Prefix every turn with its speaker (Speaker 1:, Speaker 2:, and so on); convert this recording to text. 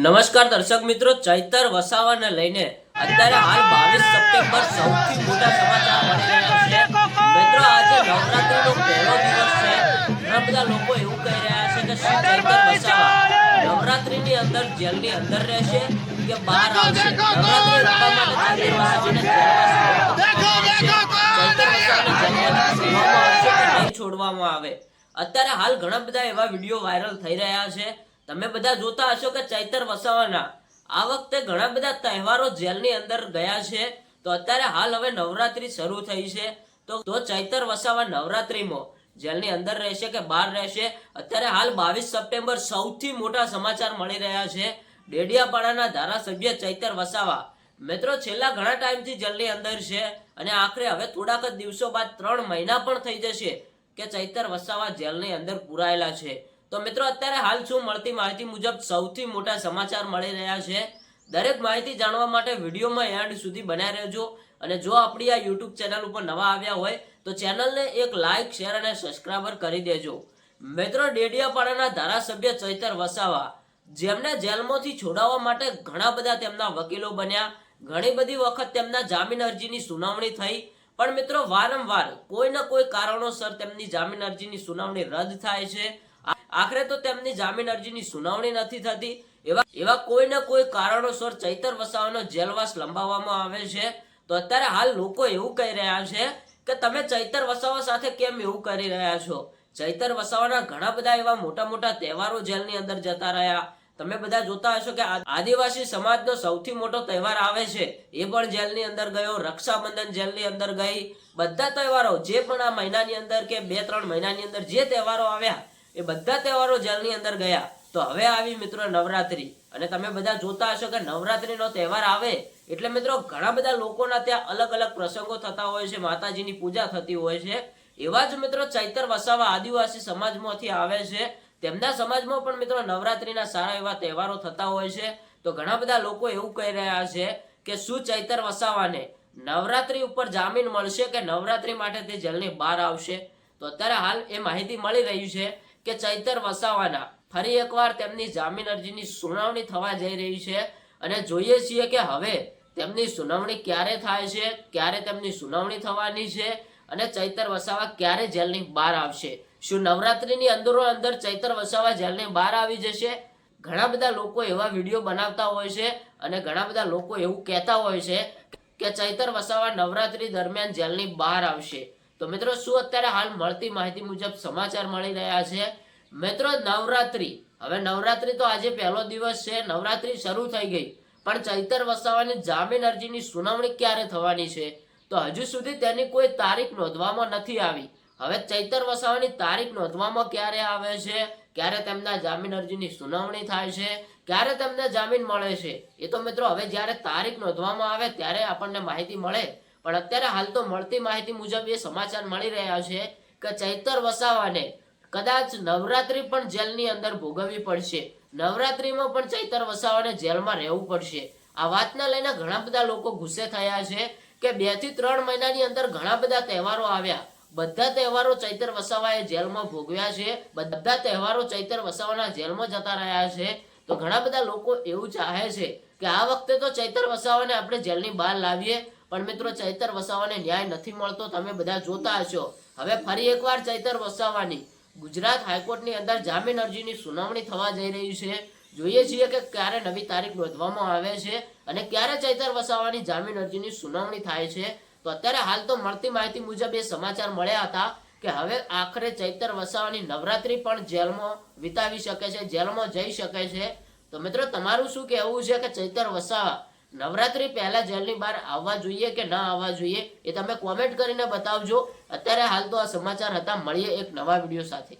Speaker 1: નમસ્કાર દર્શક મિત્રો, ચૈતર વસાવાને લઈને અત્યારે હાલ બાવીસ સપ્ટેમ્બર સૌથી મોટા સમાચાર મળી રહ્યા છે. મિત્રો, આજે નવરાત્રીનો પહેલો દિવસ છે. ઘણા બધા લોકો એવું કહી રહ્યા છે કે શું ચૈતર વસાવા નવરાત્રીની અંદર જેલની અંદર રહેશે કે બહાર આવશે. નવરાત્રી રમવા માટે ચૈતર વસાવાને જેલમાં છોડવામાં આવે? અત્યારે હાલ ઘણા બધા એવા વીડિયો વાયરલ થઈ રહ્યા છે. તમે બધા જોતા હશો કે ચૈતર વસાવાના. આ વખતે ઘણા બધા તહેવારો જેલની અંદર ગયા છે. તો અત્યારે હાલ હવે નવરાત્રી શરૂ થઈ છે. તો તો ચૈતર વસાવા નવરાત્રીમાં જેલની અંદર રહેશે કે બહાર રહેશે? અત્યારે હાલ બાવીસ સપ્ટેમ્બર સૌથી મોટા સમાચાર મળી રહ્યા છે. ડેડિયાપાડાના ધારાસભ્ય ચૈતર વસાવા. મિત્રો, છેલ્લા ઘણા ટાઈમથી જેલની અંદર છે અને આખરે હવે થોડાક જ દિવસો બાદ ત્રણ મહિના પણ થઈ જશે કે ચૈતર વસાવા જેલની અંદર પુરાયેલા છે. તો મિત્રો, અત્યારે હાલ શું મળતી માહિતી મુજબ સૌથી મોટા સમાચાર મળી રહ્યા છે? દરેક માહિતી જાણવા માટે વિડીયોમાં એન્ડ સુધી બન્યા રહેજો. અને જો આપણી આ યુટ્યુબ ચેનલ ઉપર નવા આવ્યા હોય, તો ચેનલને એક લાઇક શેર અને સબસ્ક્રાઈબર કરી દેજો. મિત્રો, ડેડિયાપાડાના ધારાસભ્ય ચૈતર વસાવા, જેમને જેલમાંથી છોડાવવા માટે ઘણા બધા તેમના વકીલો બન્યા. ઘણી બધી વખત તેમના જામીન અરજીની સુનાવણી થઈ. પણ મિત્રો, વારંવાર કોઈ ને કોઈ કારણોસર તેમની જામીન અરજીની સુનાવણી રદ થાય છે. આખરે તો તેમની જામીન અરજીની સુનાવણી નથી થતી. એવા એવા કોઈ ને કોઈ કારણોસર ચૈતર વસાવાનો જેલવાસ લંબાવવામાં આવે છે. તો અત્યારે હાલ લોકો એવું કહી રહ્યા છે કે તમે ચૈતર વસાવા સાથે કેમ એવું કરી રહ્યા છો? ચૈતર વસાવાના ઘણા બધા એવા મોટા મોટા તહેવારો જેલની અંદર જતા રહ્યા. તમે બધા જોતા હશો કે આદિવાસી સમાજનો સૌથી મોટો તહેવાર આવે છે. એ પણ જેલની અંદર ગયો, રક્ષાબંધન જેલની અંદર ગઈ. બધા તહેવારો જે પણ આ મહિનાની અંદર કે બે ત્રણ મહિનાની અંદર જે તહેવારો આવ્યા એ બધા તહેવારો જેલની અંદર ગયા. તો હવે આવી મિત્રો નવરાત્રી. અને તમે બધા જોતા હશો કે નવરાત્રીનો તહેવાર આવે એટલે મિત્રો ઘણા બધા લોકોના ત્યાં અલગ અલગ પ્રસંગો થતા હોય છે, માતાજીની પૂજા થતી હોય છે. એવા જ મિત્રો ચૈતર વસાવા આદિવાસી સમાજમાંથી આવે છે. તેમના સમાજમાં પણ મિત્રો નવરાત્રીના સારા એવા તહેવારો થતા હોય છે. તો ઘણા બધા લોકો એવું કહી રહ્યા છે કે શું ચૈતર વસાવાને નવરાત્રી ઉપર જામીન મળશે કે નવરાત્રી માટે તે જેલની બહાર આવશે? તો અત્યારે હાલ એ માહિતી મળી રહી છે કે ચૈતર વસાવાના. ફરી એકવાર તેમની જામીન અરજીની સુનાવણી થવા જઈ રહી છે અને જોઈએ છીએ કે હવે તેમની સુનાવણી ક્યારે થાય છે, ક્યારે તેમની સુનાવણી થવાની છે અને ચૈતર વસાવા ક્યારે જેલની બહાર આવશે. શું નવરાત્રીની અંદરો અંદર ચૈતર વસાવા જેલની બહાર આવી જશે? ઘણા બધા લોકો એવા વીડિયો બનાવતા હોય છે અને ઘણા બધા લોકો એવું કહેતા હોય છે કે ચૈતર વસાવા નવરાત્રી દરમિયાન જેલની બહાર આવશે. તો મિત્રો, શું અત્યારે હાલ મળતી માહિતી મુજબ સમાચાર મળી રહ્યા છે? મિત્રો, નવરાત્રી. હવે નવરાત્રી તો આજે પહેલો દિવસ છે. નવરાત્રી શરૂ થઈ ગઈ. પણ ચૈતર વસાવાની જામીન અરજીની સુનાવણી ક્યારે થવાની છે? તો હજુ સુધી તેની કોઈ તારીખ નોંધવામાં નથી આવી. હવે ચૈતર વસાવાની તારીખ નોંધવામાં ક્યારે આવે છે? ક્યારે તેમના જામીન અરજીની સુનાવણી થાય છે? ક્યારે તેમને જામીન મળે છે? એ તો મિત્રો, હવે જ્યારે તારીખ નોંધવામાં આવે ત્યારે આપણને માહિતી મળે. પણ અત્યારે હાલ તો મળતી માહિતી મુજબ એ સમાચાર મળી રહ્યા છે કે ચૈતર વસાવાને કદાચ નવરાત્રી પણ જેલની અંદર ભોગવવી પડશે. નવરાત્રીમાં પણ ચૈતર વસાવાને જેલમાં રહેવું પડશે. આ વાતને લઈને ઘણા બધા લોકો ગુસ્સે થયા છે કે બેથી ત્રણ મહિનાની અંદર ઘણા બધા તહેવારો આવ્યા. બધા તહેવારો ચૈતર વસાવાએ જેલમાં ભોગવ્યા છે. બધા તહેવારો ચૈતર વસાવાના જેલમાં જતા રહ્યા છે. તો ઘણા બધા લોકો એવું ચાહે છે કે આ વખતે તો ચૈતર વસાવાને આપણે જેલની બહાર લાવીએ. પણ મિત્રો ચૈતર વસાવાને ન્યાય નથી મળતો, તમે બધા જોતા હશો. હવે ફરી એકવાર ચૈતર વસાવાની. ગુજરાત હાઈકોર્ટની અંદર જામીન અરજીની સુનાવણી થવા જઈ રહી છે. જોઈએ છીએ કે ક્યારે નવી તારીખ નોંધવામાં આવે છે અને ક્યારે ચૈતર વસાવાની જામીન અરજીની સુનાવણી થાય છે. તો અત્યારે હાલ તો મળતી માહિતી મુજબ એ સમાચાર મળ્યા હતા કે હવે આખરે ચૈતર વસાવાની નવરાત્રી પણ જેલમાં વિતાવી શકે છે, જેલમાં જઈ શકે છે. તો મિત્રો, તમારું શું કહેવું છે કે ચૈતર વસાવા નવરાત્રી પહેલા જેલની બહાર આવવા જોઈએ કે ના આવવા જોઈએ એ તમે કોમેન્ટ કરીને બતાવજો. અત્યારે હાલ તો આ સમાચાર હતા. મળીએ એક નવા વીડિયો સાથે.